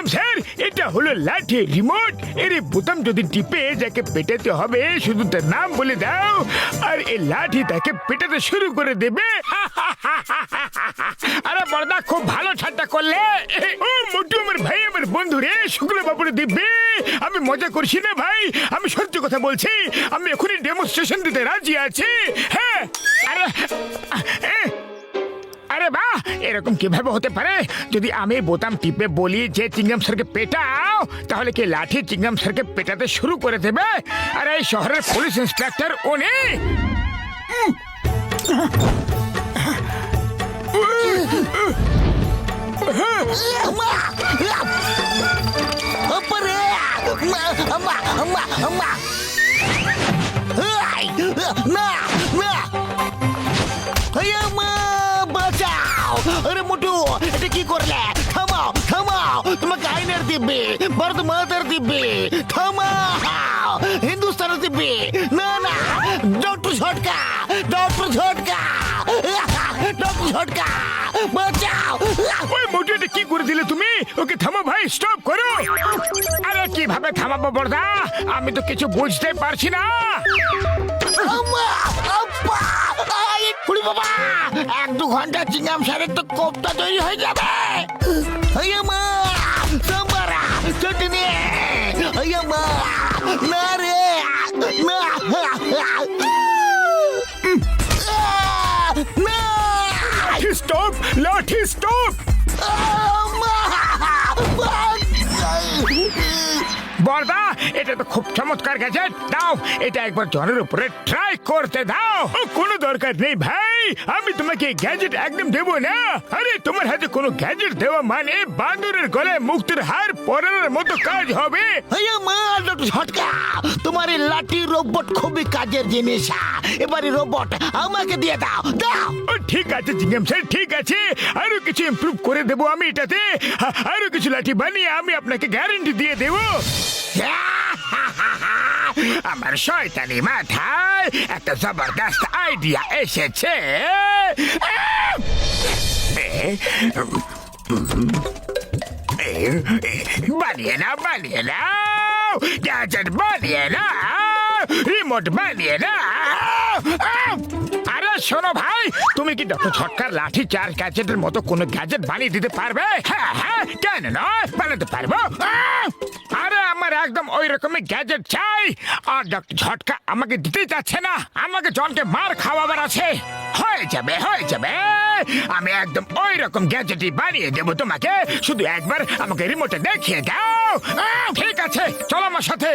চিংগাম sir, এটা হলো লাঠি রিমোট। এর বোতাম যদি টিপে যাকে পেটাতে হবে, শুধু তার নাম বলে দাও, আর এই লাঠি তাকে পেটাতে শুরু করে দেবে। আরে বড়দা, খুব ভালো ঠাট্টা করলে। ও মোটু, আমার ভাই, আমার বন্ধু রে শুক্র বাবুরে দিব্যি। আমি মজা করছি না ভাই, আমি সত্যি কথা বলছি। আমি এখনই ডেমনস্ট্রেশন দিতে রাজি আছি। হ্যাঁ আরে আরে বাহ এরকম কীভাবে হতে পারে যদি আমি বোতাম টিপে বলি যে চিংগাম স্যারকে পেটাও তাহলে কি লাঠি চিংগাম স্যারকে পেটাতে শুরু করে দেবে আর এই শহরের পুলিশ ইন্সপেক্টর উনি না মোটু এটা কি করলে থামাও থামাও তোমাকে আইনের দিব্যে ভারত মাতার দিব্যে থামাও হিন্দুস্তানের দিব্যে না না ডক্টর ঝটকা ডক্টর ঝটকা ডক্টর ঝটকা বাঁচাও ওই মোটুটা কি করে দিলে তুমি ওকে থামো ভাই স্টপ করো। আরে কীভাবে থামাবো বড়দা? আমি তো কিছু বুঝতে পারছি না। বাবা! এক দু ঘণ্টা চিংগাম সারের তো কোপটা তৈরি হয়ে যাবে। না রে না। না। স্টপ লাঠি স্টপ আম্মা! এটা তো খুব চমৎকার গ্যাজেট দাও এটা একবার জনের উপরে ট্রাই করতে দাও। কোনো দরকার নেই ভাই। আমি তোমাকে গ্যাজেট একদম দেবো না। আরে তোমার হাতে কোনো গ্যাজেট দেওয়া মানে বান্দরের গলায় মুক্তির হার পরানোর মতো কাজ হবে। হইয়া মা ডক্টর ঝটকা। তোমার এই লাঠি রোবট খুবই কাজের জিনিস। এবারে রোবট আমাকে দিয়ে দাও। দাও। ঠিক আছে জিঙ্গাম স্যার ঠিক আছে। আরও কিছু ইমপ্রুভ করে দেবো আমি এটাতে। আরও কিছু লাঠি বানিয়ে আমি আপনাকে গ্যারান্টি দিয়ে দেবো। আমার শয়তানি মাথায় একটা জবরদস্ত আইডিয়া এসেছে। বানিয়ে নাও বানিয়ে নাও, গ্যাজেট বানিয়ে নাও, রিমোট বানিয়ে নাও শোনো ভাই, তুমি কি ডক্টর ছটকার লাঠি চার্জ গ্যাজেটের মতো কোনো গ্যাজেট বানিয়ে দিতে পারবে? হ্যাঁ হ্যাঁ কেন নয়? বানাতে পারব! আরে আমার একদম ওই রকমের গ্যাজেট চাই। আর ডক্টর ঝটকা আমাকে দিতে চাচ্ছে না। আমাকে জনকে মার খাওয়াবার আছে। হয়ে যাবে হয়ে যাবে। আমি একদম ওই রকম গ্যাজেটই বানিয়ে দেবো তোমাকে। শুধু একবার আমাকে রিমোটে দেখিয়ে দাও। ঠিক আছে, চলো আমার সাথে।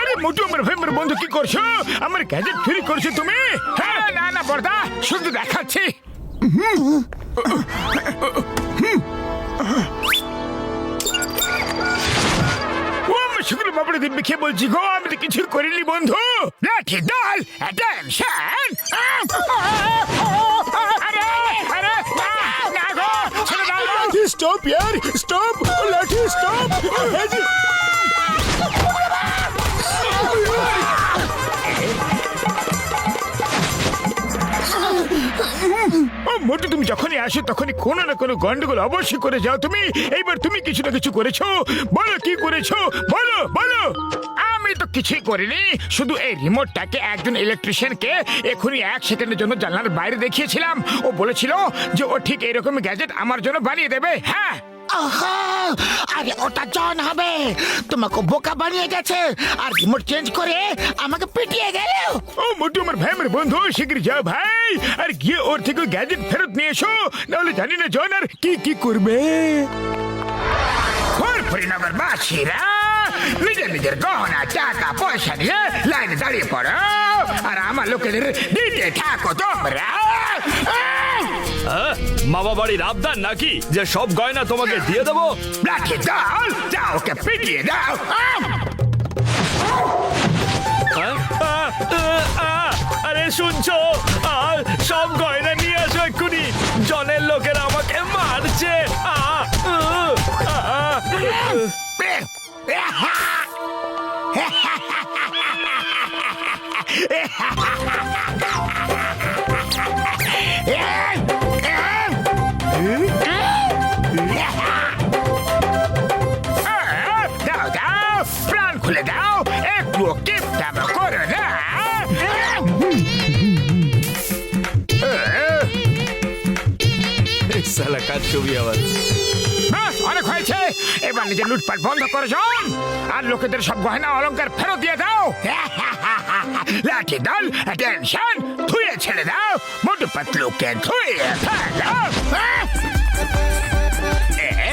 আরে মোটু, আমার ভাই আমার বন্ধু কি করছ? আমার গ্যাজেট চুরি করছ তুমি? হ্যাঁ না না, বর্দা, শুধু দেখাচ্ছি। ও আমার শুক্র বাবুরে দিব্যি খেয়ে বলছি গো আমি তো কিছু করিনি বন্ধু। লাঠি দল অ্যাটেনশন আরে আরে না, না গো ছেড়ে দাও। স্টপ ইয়ার স্টপ লাঠি স্টপ মোটু তুমি যখনই আসো, তখনই কোনো না কোনো গন্ডগোল অবশ্যই করে যাও তুমি। এইবার তুমি কিছু না কিছু করেছ। বলো কি করেছ? বলো বলো। আমি তো কিছুই করিনি। শুধু এই রিমোটটাকে একজন ইলেকট্রিশিয়ানকে এখনই এক সেকেন্ডের জন্য জানলার বাইরে দেখিয়েছিলাম। ও বলেছিল যে ও ঠিক এরকম গ্যাজেট আমার জন্য বানিয়ে দেবে। হ্যাঁ আরে ওটা জন হবে। তোমাকে বোকা বানিয়ে গেছে। আর রিমোট চেঞ্জ করে আমাকে পিটিয়ে গেল। ও মোটু আমার ভাই বন্ধু শিগগির যাও ভাই। আর গিয়ে ওর থেকে গ্যাজেট ফেরত নিয়ে এসো। নাহলে জানি না জন আর কি কি করবে। ফরিনগর বাসীরা। নিজের নিজের গহনা, টাকা, পয়সা নিয়ে লাইনে দাঁড়িয়ে পড়ো। আর আমার লোকেদের দিতে থাকো তোমরা? মামা বাড়ির আবদার নাকি? যে সব গয়না তোমাকে দিয়ে দেবো? লাঠি দাও যাও ওকে পিটিয়ে দাও! হ্যাঁ? আরে শুনছো? আর সব গয়না নিয়ে আসো এক্ষুনি। জনের লোকেরা আমাকে মারছে। আহ, নিজের লুটপাট বন্ধ করে যান আর লোকেদের সব গয়না অলংকার ফেরত দিয়ে দাও। লাঠি দল টেনশন ধুয়ে ছেড়ে দাও। মোটু পাতলুকে ধুয়ে ফেলো এ?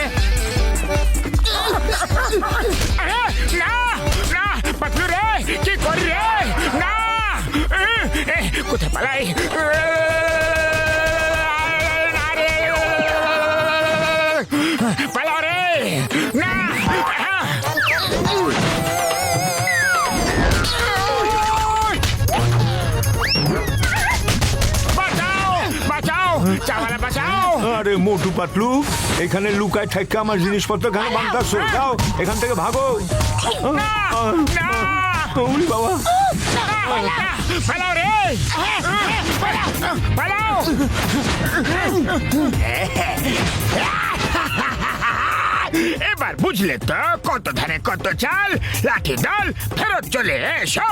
আরে, না না পাতলু রে কি করি রে? না কোথায় পালাই? মোটু পাতলু এখানে লুকায় ঠাইকা আমার জিনিসপত্র কেন বাংলাদেশ যাও এখান থেকে ভাগো। না না। বাবা। পালাও রে। পালাও। এবার বুঝলে তো কত ধানে কত চাল লাঠি দল ফেরত চলে এসো।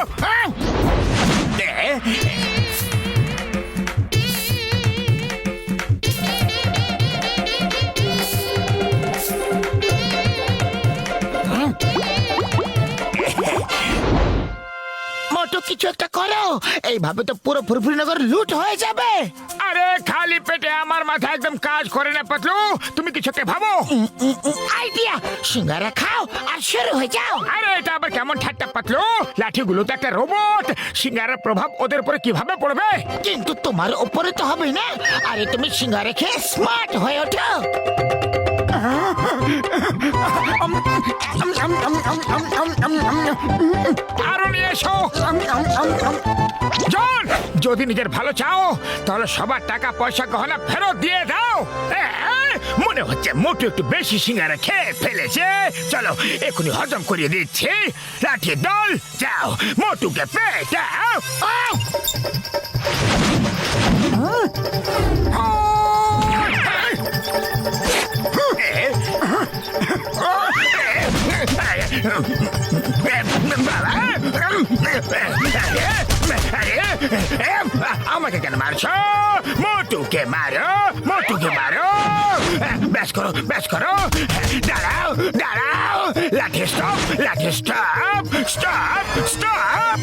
কিছু একটা করো। এইভাবে তো পুরো ফুরফুরিনগর লুট হয়ে যাবে। আরে খালি পেটে আমার মাথা একদম কাজ করে না পাতলু। তুমি কিছু একটা ভাবো? আইডিয়া সিঙ্গারা খাও আর শুরু হয়ে যাও। আরে এটা আবার কেমন ঠাট্টা পাতলু? লাঠিগুলো তো একটা রোবট সিঙ্গারের প্রভাব ওদের উপরে কীভাবে পড়বে? কিন্তু তোমার উপরে তো হবে না। আরে তুমি সিঙ্গারা খেয়ে স্মার্ট হয়ে ওঠো। যদি নিজের ভালো চাও, তাহলে সবার টাকা, পয়সা, গহনা ফেরত দিয়ে দাও। মনে হচ্ছে মোটু একটু বেশি সিঙ্গারা খেয়ে ফেলেছে। চলো, এখনই হজম করিয়ে দিচ্ছি। লাঠি দল, যাও, মোটুকে পেয়ে আমাকে কেন মারছো? মোটুকে মারো মোটুকে মারো। ব্যাস করো ব্যাস করো। দাঁড়াও দাঁড়াও। লাঠি স্টপ লাঠি stop stop stop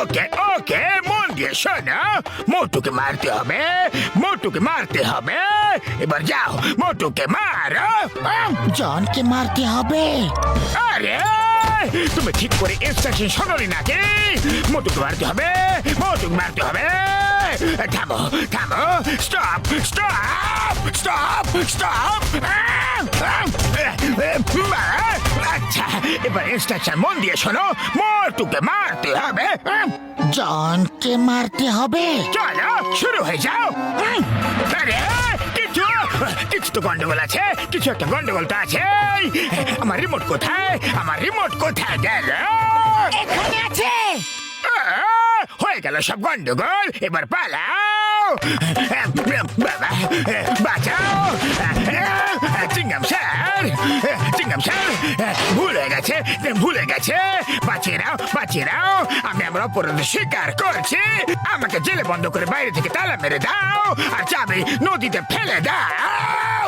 okay okay মন দিয়ে শোনো মোটুকে মারতে হবে মোটুকে মারতে হবে এবার যাও মোটুকে মারো আহ! জনকে মারতে হবে আরে তুমি ঠিক করে ইনস্ট্রাকশন শোনোনি নাকি মোটুকে মারতে হবে মোটুকে মারতে হবে থামো থামো স্টপ স্টপ স্টপ স্টপ আচ্ছা এবার ইনস্ট্রাকশন মন দিয়ে শোনো। মোটুকে মারতে হবে! জনকে মারতে হবে? চলো শুরু হয়ে যাও। আরে কিছু কিছু তো গন্ডগোল আছে কিছু একটা গন্ডগোল তো আছে। আমার রিমোট কোথায়? আমার রিমোট কোথায় গেল? এখানে আছে। হয়ে গেল সব গন্ডগোল এবার বাবা বাঁচাও চিংগাম স্যার চিংগাম স্যার ভুল গেছে ভুল গেছে বাঁচিয়ে নাও বাঁচিয়ে নাও আমি আমার অপরাধ স্বীকার করছি আমাকে জেলে বন্ধ করে বাইরে থেকে তালা মেরে দাও আর চাবি নদীতে ফেলে দাও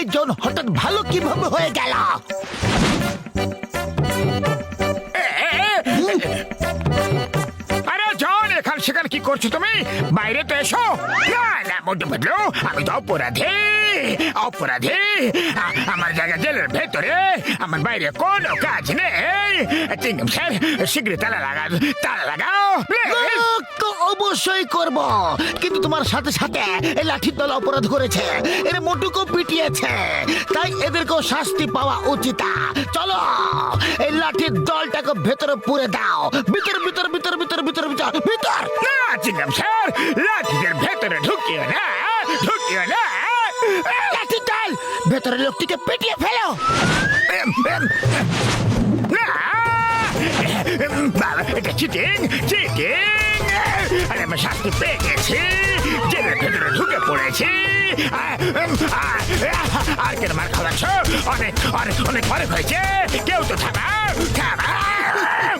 এই জন হঠাৎ ভালো কীভাবে হয়ে গেল? করছ তুমি? বাইরে তো এসো। না না বদলু, আমি তো অপরাধী অপরাধী। আমার জায়গা জেলের ভেতরে, আমার বাইরে কোনো কাজ নেই। চিংগাম স্যার শীঘ্রই তালা লাগা তালা লাগাও অবশ্যই করব, কিন্তু তোমার সাথে সাথে এই লাঠির দল অপরাধ করেছে, এর মোটুকো পিটিয়েছে, তাই এদেরকেও শাস্তি পাওয়া উচিত। চলো, এই লাঠির দলটাকে ভেতরে পুরে দাও, ভিতর ভিতর ভিতর ভিতর ভিতর ভিতর ভিতর। চিংগাম স্যার লাঠিদের ভেতরে ঢুকিও না ঢুকিও না। লাঠির দল ভেতরে লোকটিকে পিটিয়ে ফেলো। বাবা এটা চিটিং চিটিং আরে আমি শাস্তি পেয়ে গেছি। জেলের ভেতরে ঢুকে পড়েছি। আর কেন মার খাওয়াচ্ছ? অনেক অনেক অনেক অনেক হয়েছে। কেউ তো থামাও থামাও।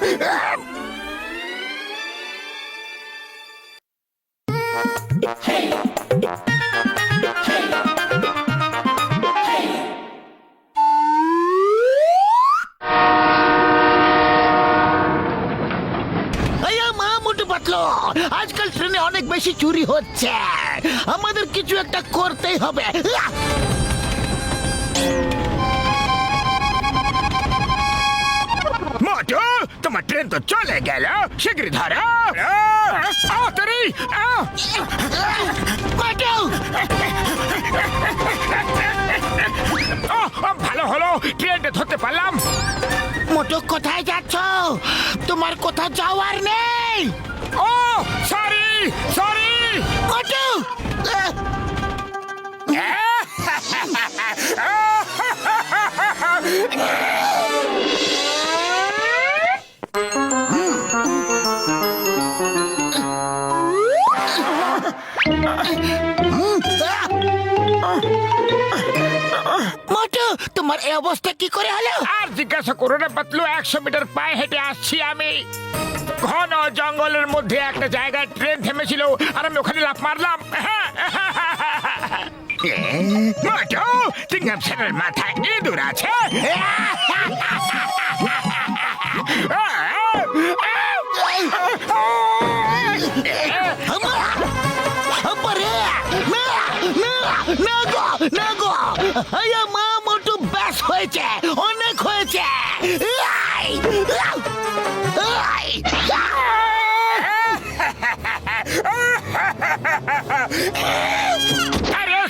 আজকাল ট্রেনে অনেক বেশি চুরি হচ্ছে আমাদের কিছু একটা করতেই হবে তোমার ট্রেন তো চলে গেল শীঘ্রই ধরো তাড়াতাড়ি ভালো হলো ট্রেনটা ধরতে পারলাম মোটু কোথায় যাচ্ছ তোমার কোথাও যাওয়ার নেই ও সরি সরি মোটু তোমার এই অবস্থা কি করে হলো আর জিজ্ঞাসা করো না পাতলু একশো মিটার পায়ে হেঁটে আসছি আমি ঘন জঙ্গলের মধ্যে একটা জায়গায় ট্রেন থেমেছিল আর আমি ওখানে লাফ মারলাম মোটু চিংগাম স্যারের মাথায় ইঁদুর আছে না গো না গো আয়া মা হয়েছে অনেক হয়েছে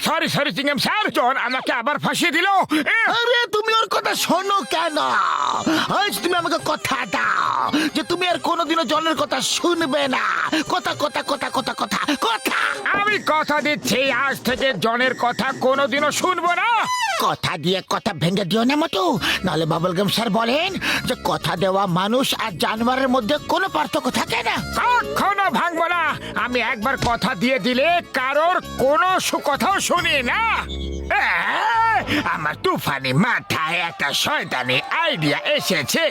sorry sorry chewing gum sir, John আমাকে আবার ফাঁসিয়ে দিল। আরে, তুমি ওর কথা শোনো কেন? আজ তুমি আমাকে কথা দাও যে তুমি আর কোনোদিনও জনের কথা শুনবে না। কথা কথা কথা কথা কথা কথা। আমি কথা দিচ্ছি আজ থেকে জনের কথা কোনোদিনও শুনব না। কথা দিয়ে কথা ভেঙে দিও না মতো নাহলে বাবুল গাম স্যার বলেন যে কথা দেওয়া মানুষ আর জানোয়ারের মধ্যে কোনো পার্থক্য থাকে না। কখনো ভাঙবো না। আমি একবার কথা দিয়ে দিলে কারোর কোনো সুকথাও শুনি না। আহ, আমার তুফানি মাথায় একটা শয়তানি আইডিয়া এসেছে।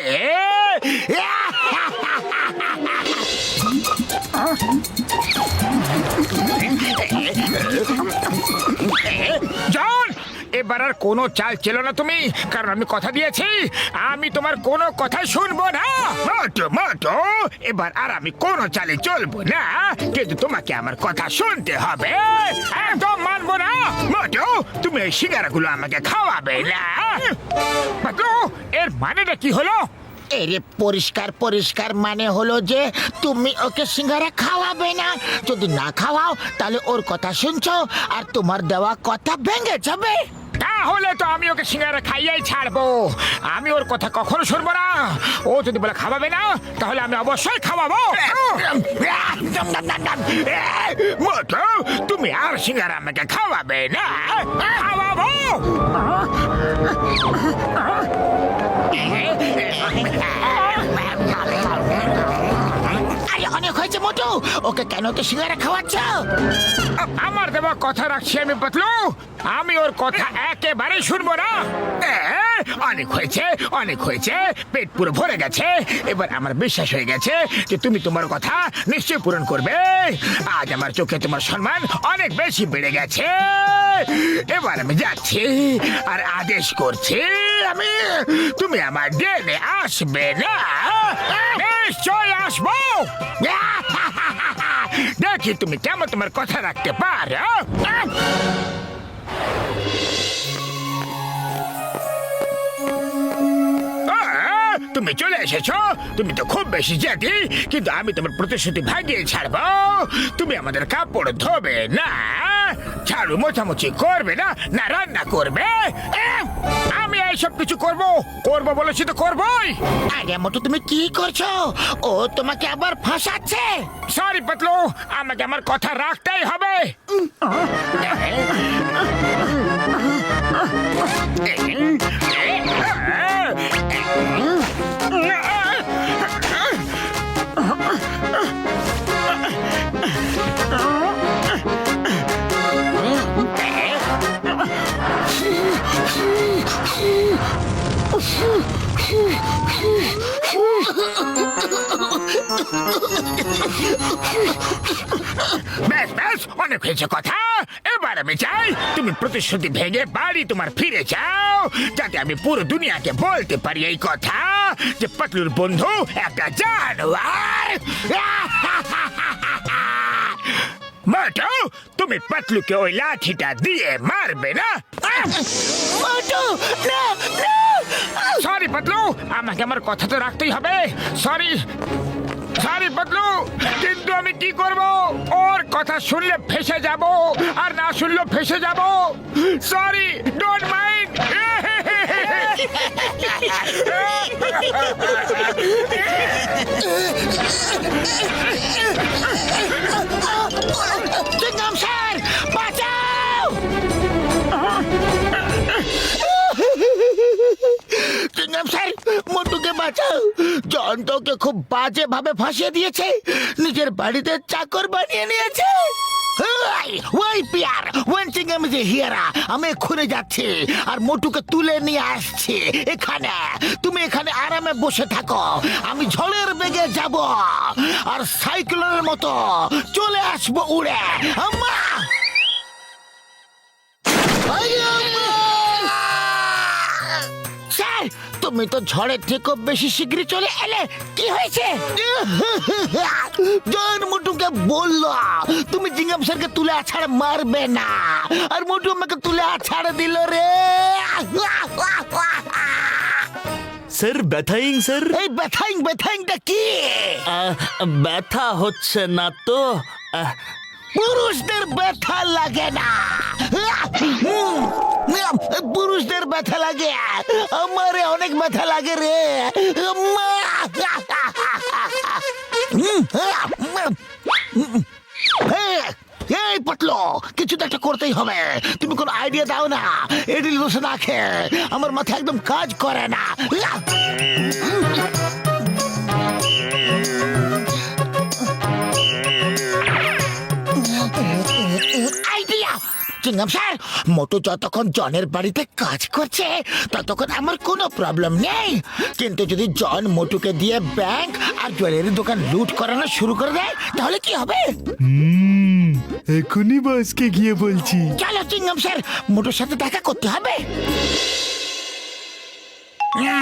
জন এবার আর কোনো চাল ছিল না তুমি কারণ আমি কথা দিয়েছি। আমি তোমার কোনো কথা শুনব না। মোটো মোটো। এবার আর আমি কোনো চালে চলবো না। কিন্তু তোমাকে আমার কথা শুনতে হবে। একদম মানবো না। মোটো তুমি এই সিঙ্গারাগুলো আমাকে খাওয়াবে না। এর মানেটা কি হলো? এরে পরিষ্কার পরিষ্কার মানে হলো যে তুমি ওকে সিঙ্গারা খাওয়াবে না। যদি না খাওয়াও তাহলে ওর কথা শুনছো আর তোমার দেওয়া কথা ভেঙে যাবে। তাহলে তো আমি ওকে সিঙ্গারা খাইয়াই ছাড়বো। আমি ওর কথা কখনো শুনব না। ও যদি বলে খাওয়াবে না তাহলে আমি অবশ্যই খাওয়াবো। তুমি আর সিঙ্গারা আমাকে খাওয়াবে না। খাওয়াবো। আরে অনেক হয়েছে মোটু। ওকে কেন তো সিঙ্গারা খাওয়াচ্ছ? আমার দেওয়া কথা রাখছি আমি, পাতলু। আমি ওর কথা একেবারে শুনব না। অনেক হয়েছে অনেক হয়েছে, পেট পুরো ভরে গেছে। এবার আমার বিশ্বাস হয়ে গেছে যে তুমি তোমার কথা নিশ্চয়ই পূরণ করবে। আজ আমার চোখে তোমার সম্মান অনেক বেশি বেড়ে গেছে। এবার আমি যাচ্ছি আর আদেশ করছি আমি? তুমি আমার ডেনে আসবে না নিশ্চয় আসব। দেখি তুমি কেমন তোমার কথা রাখতে পারো আহ, তুমি চলে এসেছ? তুমি তো খুব বেশি জেদি কিন্তু আমি তোমার প্রতিশ্রুতি ভাগিয়ে ছাড়বো। তুমি আমাদের কাপড় ধোবে না ঝাড়ু মোছামুছি করবে না না রান্না করবে আমি এইসব কিছু করব করব বলেছি তো করবই আগে মতো তুমি কি করছ ও তোমাকে আবার ফাঁসাচ্ছে সরি পাতলু আমাকে আমার কথা রাখতেই হবে ব্যাস ব্যাস, অনেক হয়েছে কথা। এবার আমি চাই তুমি প্রতিশ্রুতি ভেঙে বাড়ি তোমার ফিরে যাও, যাতে আমি পুরো দুনিয়াকে বলতে পারি এই কথা যে পাতলুর বন্ধু একটা জানোয়ার। মাটো তুমি পাতলুকে ওই লাঠিটা দিয়ে মারবে না? সরি পাতলু। আমাকে আমার কথা তো রাখতেই হবে। Sorry sorry Patlu. কিন্তু আমি কি করব? ওর কথা শুনলে ফেসে যাব আর না শুনলেও ফেসে যাব। সরি ডোন্ট মাইন্ড চিংগাম বাঁচাও জন খুব বাজে ভাবে ফাঁসিয়ে দিয়েছে। নিজের বাড়িতে চাকর বানিয়ে নিয়েছে। যে আমি এক্ষুনি যাচ্ছি আর মোটুকে তুলে নিয়ে আসছি। এখানে, তুমি এখানে আরামে বসে থাকো। আমি ঝড়ের বেগে যাব আর সাইক্লোনের মতো চলে আসব উড়ে। আম্মা! তুমি তো ঝড়ের থেকেও বেশি শীঘ্রই চলে এলে কি হয়েছে? জন মুটুকে বলল তুমি জিঙ্গাম স্যারকে তুলে আছাড় মারবে না। আর মুটু আমাকে তুলে আছাড় দিল রে। স্যার ব্যথাইং স্যার? এই ব্যথাইং ব্যথাইংটা কি? আহ, ব্যথা হচ্ছে না তো? আহ, পুরুষদের ব্যথা লাগে না পুরুষদের ব্যথা লাগে আমারে অনেক ব্যথা লাগে রে আম্মা! এই, এই পটলো কিছু তো একটা করতেই হবে তুমি কোন আইডিয়া দাও না এডিল বসে না খেয়ে আমার মাথা একদম কাজ করে না চিংগাম স্যার। মোটু যতক্ষণ জনের বাড়িতে কাজ করছে ততক্ষণ আমার কোনো প্রবলেম নেই। কিন্তু যদি জন মোটুকে দিয়ে ব্যাংক আর জুয়েলারি দোকান লুট করানো শুরু করে দেয় তাহলে কি হবে? এখনই বসকে গিয়ে বলছি। চলো চিংগাম স্যার মোটুর সাথে দেখা করতে হবে।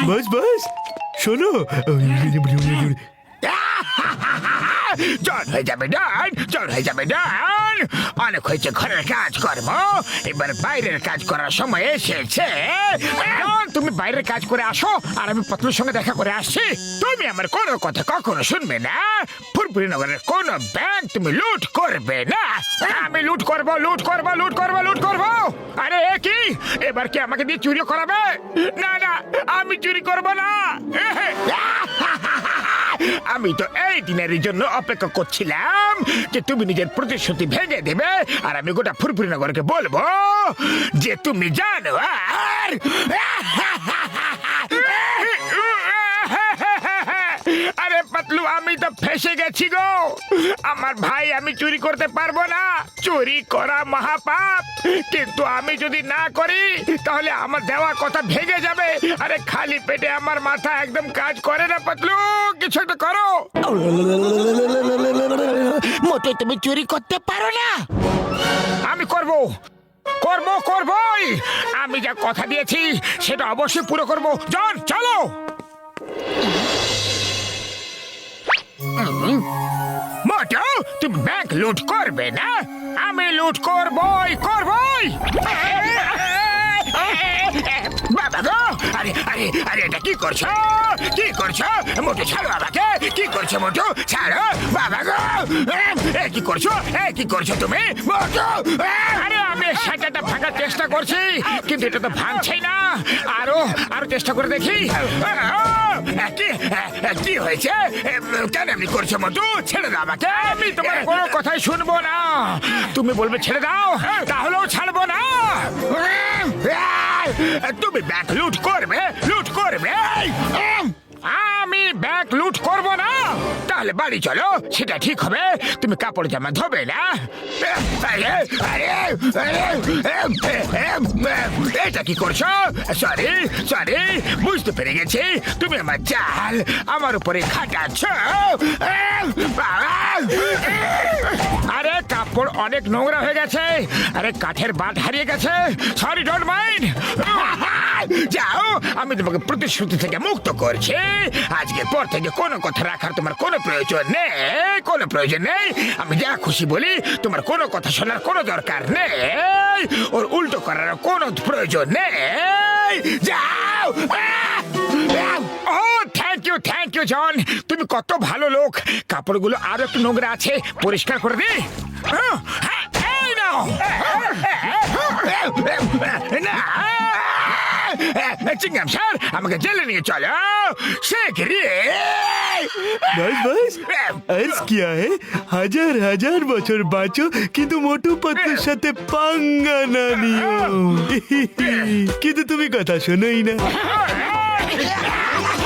বস বস শোনো হয়ে যাবে ডান জল হয়ে যাবে ডান অনেক হয়েছে ঘরের কাজ কর্ম এবার বাইরের কাজ করার সময় এসেছে। তুমি বাইরের কাজ করে আসো আর আমি পত্রের সঙ্গে দেখা করে আসছি। তুমি আমার কোনো কথা কখনো শুনবে না। ফুরপুরি নগরের কোন ব্যাংক তুমি লুট করবে না। আমি লুট করব লুট করব লুট করব লুট করব। আরে কি? এবার কি আমাকে দিয়ে চুরি করাবে? না না আমি চুরি করব না। আমি তো এই দিনের জন্য অপেক্ষা করছিলাম যে তুমি নিজের প্রতিশ্রুতি ভেঙে দেবে আর আমি গোটা ফুরফুরি নগরকে বলব যে তুমি জানো আর পাতলু আমি তো ফেসে গেছি গো। আমার ভাই আমি চুরি করতে পারব না। চুরি করা মহাপাপ। কিন্তু আমি যদি না করি তাহলে আমার দেওয়া কথা ভেঙে যাবে। আরে খালি পেটে আমার মাথা একদম কাজ করে না পাতলু। কিছু একটা করো। মোটে তুমি চুরি করতে পারো না। আমি করব। করব করবই। আমি যা কথা দিয়েছি সেটা অবশ্যই পুরো করব। জন চলো। মোটো তুমি ব্যাংক লুট করবে না? আমি লুট করবই করবই। বাবা গো আরে আরে আরে এটা কি করছ? কি করছ? মোটু ছাড়ো বাবাকে কি করছ মোটু? ছাড়ো। বাবা গো এ, কি করছ? এ কি করছ তুমি? মোটু আরে আমি সাজাটা ভাঙার চেষ্টা করছি কিন্তু এটা তো ভাঙছেই না। আরও আরও চেষ্টা করে দেখি। এ, কি? কি হয়েছে? কেন এমনি করছ মধু? ছেড়ে দাও আমাকে। আমি তোমার কোনো কথাই শুনব না। তুমি বলবে ছেড়ে দাও তাহলেও ছাড়বো না। তুমি ব্যাগ লুট করবে লুট করবে। আমি ব্যাগ লুট করব না। তাহলে বাড়ি চলো। সেটা ঠিক হবে। তুমি কাপড় জামা ধোবে না। আরে, এটা কি করছ? সরি সরি বুঝতে পেরে গেছি। তুমি আমার চাল আমার উপরে খাটাচ্ছ। আরে কাপড় অনেক নোংরা হয়ে গেছে। আরে কাঠের বাট হারিয়ে গেছে। সরি ডোন্ট মাইন্ড যাও আমি তোমাকে প্রতিশ্রুতি থেকে মুক্ত করছি আজকের পর থেকে কোনো কথা রাখার তোমার কোনো প্রয়োজন নেই কোনো প্রয়োজন নেই আমি যা খুশি বলি তোমার কোনো কথা শোনার কোনো দরকার নেই ওর উল্টো করার কোনো প্রয়োজন নেই যাও ও thank you thank you John তুমি কত ভালো লোক কাপড়গুলো আরও একটু নোংরা আছে পরিষ্কার করে দি হ্যাঁ, হ্যাঁ, এই নাও। না চিংগাম স্যার আমাকে চলো। শেখ কি আহে? হাজার হাজার বছর বাঁচো কিন্তু মোটু পাতলুর সাথে পাঙ্গা না নিও। কিন্তু তুমি কথা শোনোই না।